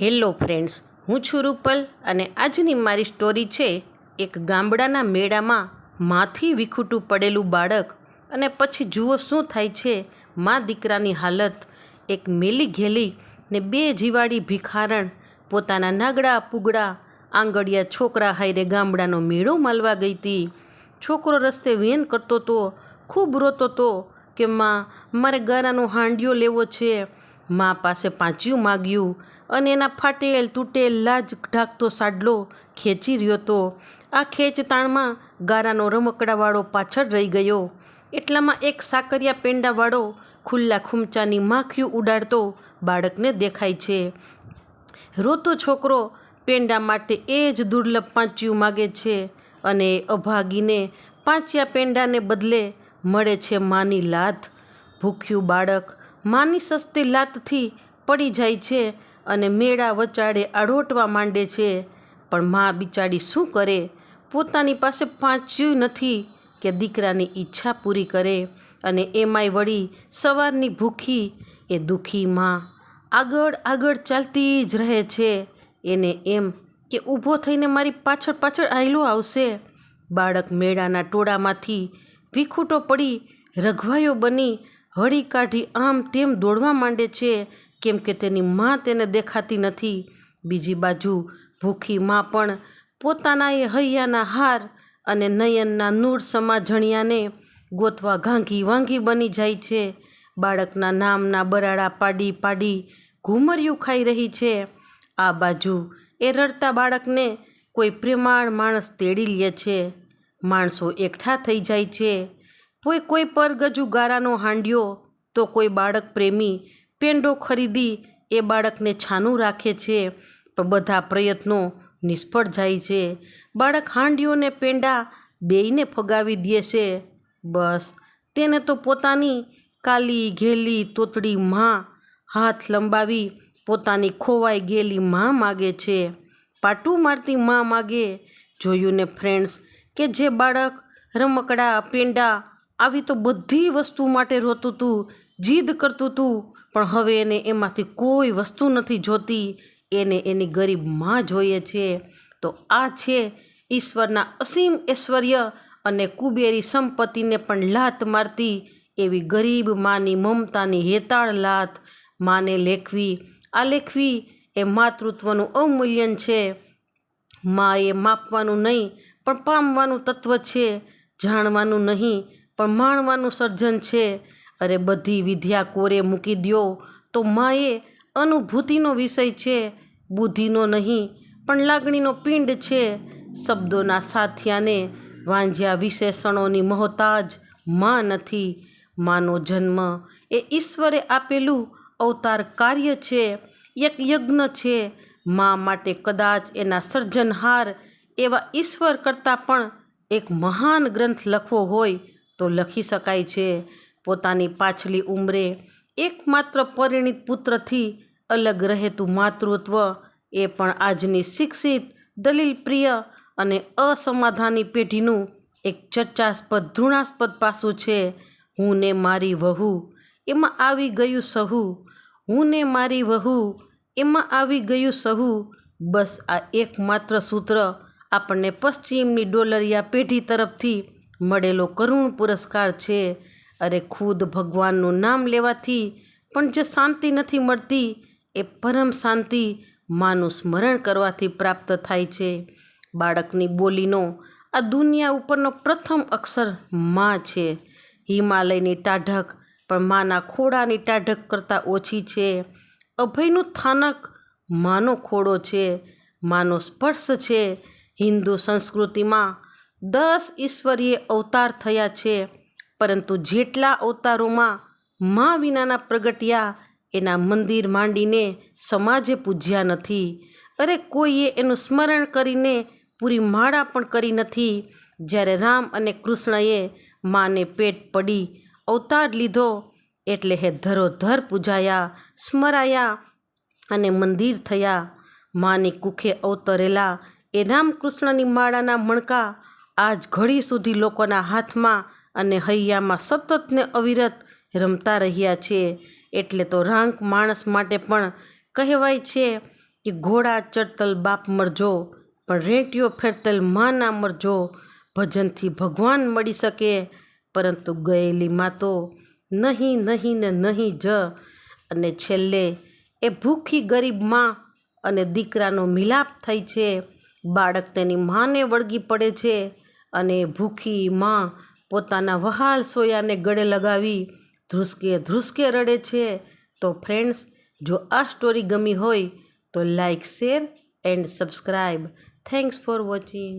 Hello friends, હું છું રૂપલ અને આજની મારી સ્ટોરી છે એક ગામડાના મેળામાં માથી વિખૂટું પડેલું બાળક અને પછી જુઓ શું થાય છે, મા દીકરાની હાલત. એક મેલી ઘેલી ને બે જીવાડી ભિખારણ પોતાના નાગડા પુગડા આંગળિયા છોકરા હાયરે ગામડાનો મેળો માલવા ગઈ હતી છોકરો રસ્તે વેન કરતો તો, ખૂબ રોતો તો કે, માં, મારે ગારાનો હાંડિયો લેવો છે. મા પાસે પાંચ્યું માગ્યું અને એના ફાટેલ તૂટેલ લાજ ઢાંકતો સાડલો ખેંચી રહ્યો તો આ ખેંચતાણમાં ગારાનો રમકડાવાળો પાછળ રહી ગયો. એટલામાં એક સાકરિયા પેંડાવાળો ખુલ્લા ખૂમચાની માખીયું ઉડાડતો બાળકને દેખાય છે. રોતો છોકરો પેંડા માટે એ જ દુર્લભ પાંચ્યું માગે છે અને અભાગીને પાંચ્યા પેંડાને બદલે મળે છે માની લાત. ભૂખ્યું બાળક માની સસ્તી લાતથી પડી જાય છે અને મેળા વચાડે આડોટવા માંડે છે. પણ મા બિચારી શું કરે? પોતાની પાસે પાંચ્યું નથી કે દીકરાની ઈચ્છા પૂરી કરે અને એમાંય વળી સવારની ભૂખી એ દુઃખી માં આગળ આગળ ચાલતી જ રહે છે. એને એમ કે ઊભો થઈને મારી પાછળ પાછળ આયલો આવશે. બાળક મેળાના ટોળામાંથી વિખૂટો પડી રઘવાયો બની હળી કાઢી આમ તેમ દોડવા માંડે છે. કેમ કે તેની માં તેને દેખાતી નથી. બીજી બાજુ ભૂખી માં પણ પોતાના એ હૈયાના હાર અને નયનના નૂર સમાજણિયાને ગોતવા ઘાંઘી વાંઘી બની જાય છે. બાળકના નામના બરાડા પાડી પાડી ઘૂમરિયું ખાઈ રહી છે. આ બાજુ એ રડતા બાળકને કોઈ પ્રેમાળ માણસ તેડી લે છે. માણસો એકઠા થઈ જાય છે. કોઈ કોઈ પર ગજુ ગારાનો હાંડ્યો, તો કોઈ બાળક પ્રેમી પેંડો ખરીદી એ બાળકને છાનું રાખે છે પણ બધા પ્રયત્નો નિષ્ફળ જાય છે. બાળક હાંડીઓને પેંડા બેયને ફગાવી દે છે. બસ, તેને તો પોતાની કાલી ઘેલી તોતડી માં હાથ લંબાવી પોતાની ખોવાઈ ગયેલી માં માગે છે. પાટું મારતી માં માગે, જોયું ને ફ્રેન્ડ્સ કે જે બાળક રમકડા, પેંડા આવી તો બધી વસ્તુ માટે રોતું હતું જીદ કરતું હતું પણ હવે એને એમાંથી કોઈ વસ્તુ નથી જોતી. એને એની ગરીબમાં જોઈએ છે. તો આ છે ઈશ્વરના અસીમ ઐશ્વર્ય અને કુબેરી સંપત્તિને પણ લાત મારતી એવી ગરીબ માની મમતાની હેતાળ લાત. માને લેખવી, આ લેખવી એ માતૃત્વનું અવમૂલ્યન છે. મા એ માપવાનું નહીં, પણ પામવાનું તત્વ છે. જાણવાનું નહીં, પણ માણવાનું સર્જન છે. અરે બધી વિદ્યા કોરે મૂકી દ્યો. તો માએ અનુભૂતિનો વિષય છે, બુદ્ધિનો નહીં, પણ લાગણીનો પિંડ છે. શબ્દોના સાથિયાને વાંઝ્યા વિશેષણોની મહતાજમાં નથી. માનો જન્મ એ ઈશ્વરે આપેલું અવતાર કાર્ય છે, એક યજ્ઞ છે. મા માટે કદાચ એના સર્જનહાર એવા ઈશ્વર કરતાં પણ એક મહાન ગ્રંથ લખવો હોય તો લખી શકાય છે. પોતાની પાછલી ઉંમરે એકમાત્ર પરિણિત પુત્રથી અલગ રહેતું માતૃત્વ એ પણ આજની શિક્ષિત દલીલ પ્રિય અને અસમાધાની પેઢીનું એક ચર્ચાસ્પદ, ધૃણાસ્પદ પાસું છે. હું ને મારી વહુ, એમાં આવી ગયું સહુ. હું ને મારી વહુ, એમાં આવી ગયું સહુ. બસ આ એકમાત્ર સૂત્ર આપણને પશ્ચિમની ડોલરિયા પેઢી તરફથી મળેલો કરુણ પુરસ્કાર છે. અરે ખુદ ભગવાનનું નામ લેવાથી પણ જે શાંતિ નથી મળતી, એ પરમ શાંતિ માનું સ્મરણ કરવાથી પ્રાપ્ત થાય છે. બાળકની બોલીનો આ દુનિયા ઉપરનો પ્રથમ અક્ષરમાં છે. હિમાલયની ટાઢક પણ માના ખોડાની ટાઢક કરતાં ઓછી છે. અભયનું થાનક માનો ખોડો છે, માનો સ્પર્શ છે. હિન્દુ સંસ્કૃતિમાં દસ ઈશ્વરીય અવતાર થયા છે. પરંતુ જેટલા અવતારોમાં મા વિનાના પ્રગટ્યા, એના મંદિર માંડીને સમાજે પૂજ્યા નથી. અરે કોઈએ એનું સ્મરણ કરીને પૂરી માળા પણ કરી નથી. જ્યારે રામ અને કૃષ્ણએ માને પેટ પડી, અવતાર લીધો, એટલે હે ધરોધર પૂજાયા, સ્મરાયા અને મંદિર થયા. માની કુખે અવતરેલા એ રામકૃષ્ણની માળાના મણકા આજ ઘડી સુધી લોકોના હાથમાં અને હૈયામાં સતત ને અવિરત રમતા રહ્યા છે. એટલે તો રાંક માણસ માટે પણ કહેવાય છે કે ઘોડા ચડતલ બાપ મરજો, પણ રેંટિયો ફેરતલ માના મરજો. ભજનથી ભગવાન મળી શકે, પરંતુ ગયેલી માં તો નહીં નહીં ને નહીં જ. અને છેલ્લે, એ ભૂખી ગરીબમાં અને દીકરાનો મિલાપ થઈ છે. બાળક તેની માને વળગી પડે છે અને ભૂખી માં પોતાના વહાલ સોયાને ગળે લગાવી ધ્રુસકે ધ્રુસકે રડે છે. તો ફ્રેન્ડ્સ જો આ સ્ટોરી ગમી હોય તો like share and subscribe thanks for watching